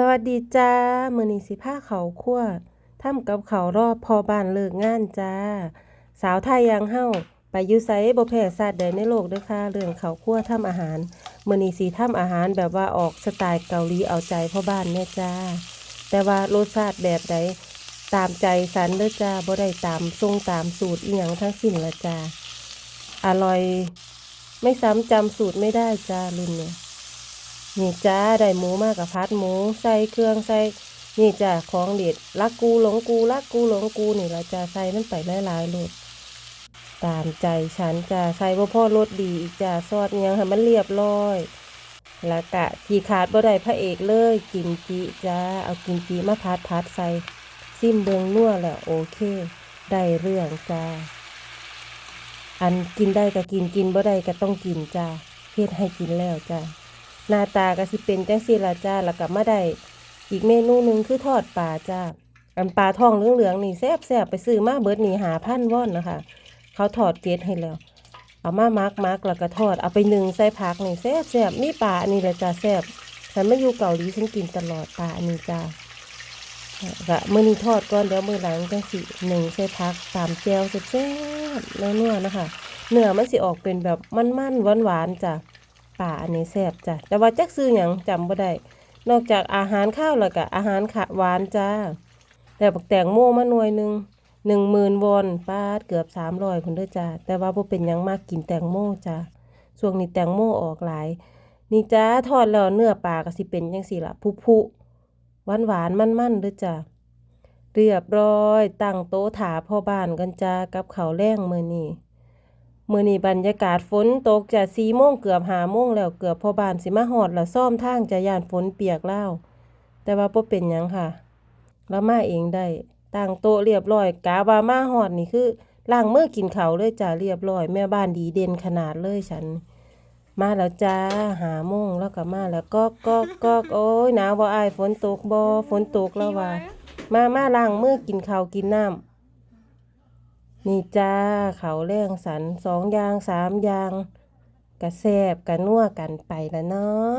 สวัสดีจ้ามือนี้สิพาเขาวคั่วทำกับเขารอบพอบ้านเลิกงานจ้า สาวไทยย่างเฮ้าไปยู่ไสบ่แพ้ชาติใดในโลกด้อค่ะเรื่องเขาวคั่วทำอาหารมือนี้สิทำอาหารแบบว่าออกสไตล์เกาหลีเอาใจพ่อบ้านแน่จ้า แต่ว่ารสชาติแบบใดตามใจสันเด้อจ้าบ่ได้ตามทรงตามสูตรอีหยังทั้งสิ้นละจ้าอร่อย ไม่ซ้ำจำสูตรไม่ได้จ้ารุ่นเนี่ย นี่จ้าได้หมูมากกับพัดหมูใส่เครื่องใส่นี่จ้าของเด็ดลักกูหลงกูลักกูหลงกูนี่ละจ้าใส่มันไปหลายๆรสตามใจฉันจ้าใส่บ่พ่อรสดีอีกจ้าซอสอิหยังให้มันเรียบร้อยแล้วกะที่ขาดบ่ได้พระเอกเลยกิมจิจ้าเอากิมจิมาพัดพัดใส่ซิมเบิงนัวแล้วโอเค ได้เรื่องจ้าอันกินได้ก็กินกินบ่ได้ก็ต้องกินจ้าเฮ็ดให้กินแล้วจ้า หน้าตาก็สิเป็นจังซี่ล่ะจ้าแล้วก็มาได้อีกเมนูหนึ่งคือทอดปลาจ้าอันปลาทองเหลืองๆนี่แซ่บๆไปซื้อมาเบิร์ดนี่หาพันว่อนนะคะ เขาทอดเกล็ดให้แล้ว เอามามักมักแล้วก็ทอดเอาไปนึ่งใส่ผักนี่แซ่บๆมีปลาอันนี้ละจ้าแซ่บฉันไมาอยู่เกาหลีฉันกินตลอดปลาอันนี้จ้าก็มือนี้ทอดก่อนเดี๋ยวมือหลังจังสิหนึ่งใส่ผักตามแจวแซ่บๆนัวๆนะคะเนื้อมันสิออกเป็นแบบมันๆหวานๆจ้ะ ป่าอันนี้แซ่บจ้ะแต่ว่าจักซื้อหยังจำบ่ได้นอกจากอาหารข้าวแล้วก็อาหารขะหวานจ้า แต่บักแตงโมมาหน่วยหนึ่งหนึ่งหมื่นวอนปาดเกือบสามร้อยพุ่นเด้อจ้าแต่ว่าบ่เป็นหยังมากกินแตงโมจ้าช่วงนี้แตงโมออกหลาย นี่จ้าทอดแล้วเนื้อปลาก็สิเป็นจังซี่ละพุพุหวานหวานๆมันเด้อจ้าเรียบร้อย ตั้งโต๊ะถาพ่อบ้านกันจ้ากับเขาแรงมื้อนี้ มื้อนี้บรรยากาศฝนตกจะ4โมงเกือบ5โมงแล้วเกือบพอบ้านสิมาฮอดล้วซ่อมทางจะย่านฝนเปียกแล้วแต่ว่าบ่เป็นหยังค่ะเรามาเองได้ตั้งโต๊ะเรียบร้อยกะว่ามาฮอดนี่คือล้างมือกินข้าวเลยจ้าเรียบร้อย แม่บ้านดีเด่นขนาดเลยฉัน มาแล้วจ้าหาโมงแล้วก็มาแล้วก็ก็ก็โอ้ยหนาวบ่อายฝนตกบ่ฝนตกแล้วว่ามามาล้างมือกินข้าวกินน้ำ นี่จ้าเขาวแรงสันสองยางสามยางกระแซบกระนัวกันไปแล้วเนาะ